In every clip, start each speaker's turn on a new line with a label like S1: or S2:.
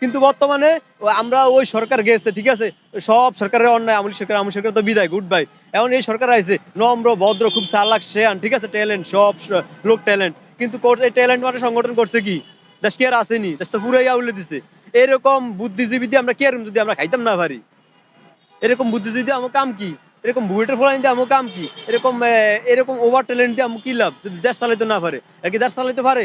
S1: কিন্তু বর্তমানে আমরা ওই সরকার গেছে, ঠিক আছে? সব সরকারের অন্যায় আমলি সরকার আমলি সরকার তো বিদায় গুড বাই এখন এই সরকার আইছে, নম্র, ভদ্র, খুব চালাক শেয়ান ঠিক আছে? ট্যালেন্ট সব লোক ট্যালেন্ট কিন্তু এই ট্যালেন্ট মানে সংগঠন করছে কি? দেশ কি আর আসেনি? দেশ তো পুরাই আউলে দিছে। এরকম বুদ্ধিজীবী দিয়ে আমরা কি আর যদি আমরা খাইতাম না পারি? এরকম বুদ্ধিজীবী দিয়ে আমার কাম কি? এরকম বুয়েটের ফলাইন দিয়ে আমার কাম কি? এরকম এরকম ওভার ট্যালেন্ট দিয়ে আমার কি লাভ? যদি দেশ চালাইতে না পারে, আর কি দেশ চালাইতে পারে?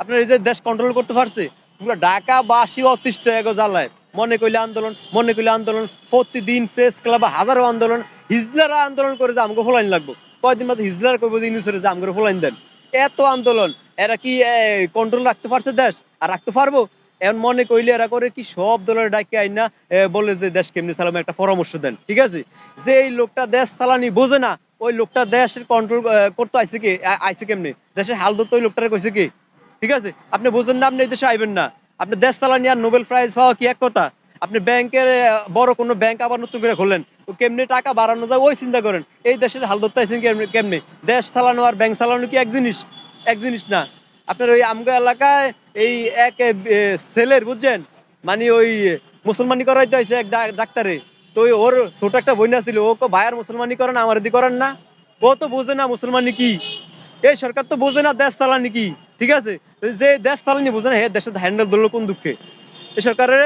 S1: আপনার এই যে দেশ কন্ট্রোল করতে পারছে পুরো ঢাকা বাসী অতিষ্ঠ এগো জ্বালায়। মনে কইলে আন্দোলন মনে কইলে আন্দোলন প্রতিদিন প্রেস ক্লাবে হাজারো আন্দোলন হিজলারা আন্দোলন করে যে আমাকে ফলাইন লাগবো। কয়দিন বাদে হিজলার করব যে ইউনিসরে যে আমাকে ফলাইন দেন। এত আন্দোলন এরা কি কন্ট্রোল রাখতে পারছে দেশ? আর রাখতে পারব? এখন মনে কইলে এরা করে কি সব দলের ডাকে আইনা এ, বলে যে দেশ কেমনি চালামে একটা পরামর্শ দেন। ঠিক আছে? যে এই লোকটা দেশ চালানি বোঝে না ওই লোকটা দেশের কন্ট্রোল করতে আইসে কি? আইসে কেমনি? দেশের হাল ধরতে ওই লোকটারে কইছে কি? ঠিক আছে? আপনি বোঝেন না আপনি এই দেশে আইবেন না। আপনি দেশ চালানি আর নোবেল প্রাইজ পাওয়া কি এক কথা? আপনি ব্যাংকের বড় কোনো ব্যাংক আবার নতুন করে খোলেন ও কেমনি টাকা বাড়ানো যায় ওই চিন্তা করেন। এই দেশের হাল ধরতে আইছেন কেমনি দেশ চালানো আর ব্যাংক চালানো কি এক জিনিস? এক জিনিস না। আপনার ওই আমগা এলাকায় এই এক ছেলের, বুঝছেন? মানে ওই মুসলমানি করাইতে হয়েছে এক ডাক্তারে। তো ওর ছোট একটা বইনা ছিল ও কো ভাইয়ার মুসলমানি করেন, আমার দি করেন না। ও তো বোঝে না মুসলমানি কি? এই সরকার তো বোঝে না দেশ চালানি কি? ঠিক আছে? যে দেশ চালানি বোঝে না হে দেশের হ্যান্ডেল ধরলো কোন দুঃখে? এই সরকারের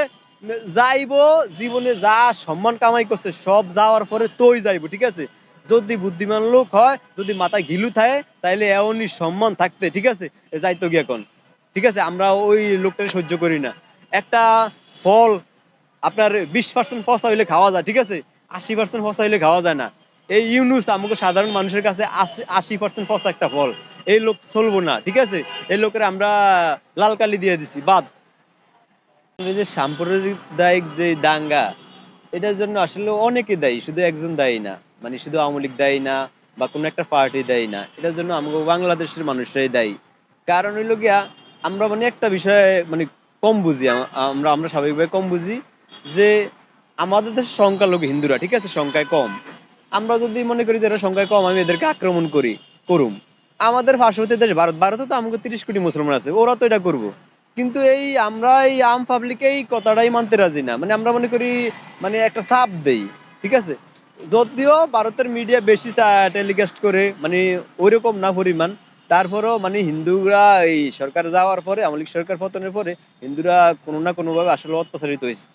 S1: যাইবো, জীবনে যা সম্মান কামাই করছে, সব যাওয়ার পরে তোই যাইবো, ঠিক আছে? যদি বুদ্ধিমান লোক হয়, যদি মাথায় ঘিলু থাকে, তাইলে এমনই সম্মান থাকতে, ঠিক আছে? এ যাইতো গিয়া কোন ঠিক আছে, আমরা ওই লোকটাকে সহ্য করি না। একটা ফল আপনার বিশ পার্সেন্ট ফসা হইলে খাওয়া যায়, ঠিক আছে? আশি পার্সেন্ট ফসা হইলে খাওয়া যায় না। এই ইউনুস আমাকে সাধারণ মানুষের কাছে আশি পার্সেন্ট ফসা একটা ফল। এই লোক চলবো না, ঠিক আছে? এই লোকের আমরা লাল কালি দিয়ে দিছি, বাদ। যে সাম্প্রদায়িক যে দাঙ্গা, এটার জন্য আসলে অনেকে দায়ী, শুধু একজন দায়ী না মানে শুধু আওয়ামী লীগ দায়ী না, বা কোনো একটা পার্টি দায়ী না, এটার জন্য আমাকে বাংলাদেশের মানুষরাই দায়ী। কারণ হইল গিয়া, আমরা মানে একটা বিষয়ে মানে কম বুঝি আমরা আমরা স্বাভাবিকভাবে কম বুঝি যে আমাদের দেশের সংখ্যালঘু হিন্দুরা, ঠিক আছে? সংখ্যায় কম। আমরা যদি মনে করি যে এরা সংখ্যায় কম, আমি এদেরকে আক্রমণ করি, করুম। আমাদের পার্শ্ববর্তী দেশ ভারত, ভারতে তো আমাকে তিরিশ কোটি মুসলমান আছে, ওরা তো এটা করব। কিন্তু এই আমরা এই আম পাবলিক এই কথাটাই মানতে রাজি না। মানে আমরা মনে করি মানে একটা চাপ দেই, ঠিক আছে? যদিও ভারতের মিডিয়া বেশি টেলিকাস্ট করে মানে ওইরকম না পরিমাণ। তারপরেও মানে হিন্দুরা এই সরকার যাওয়ার পরে, আমলিক সরকার পতনের পরে, হিন্দুরা কোনো না কোনোভাবে আসলে অত্যাচারিত হয়েছে।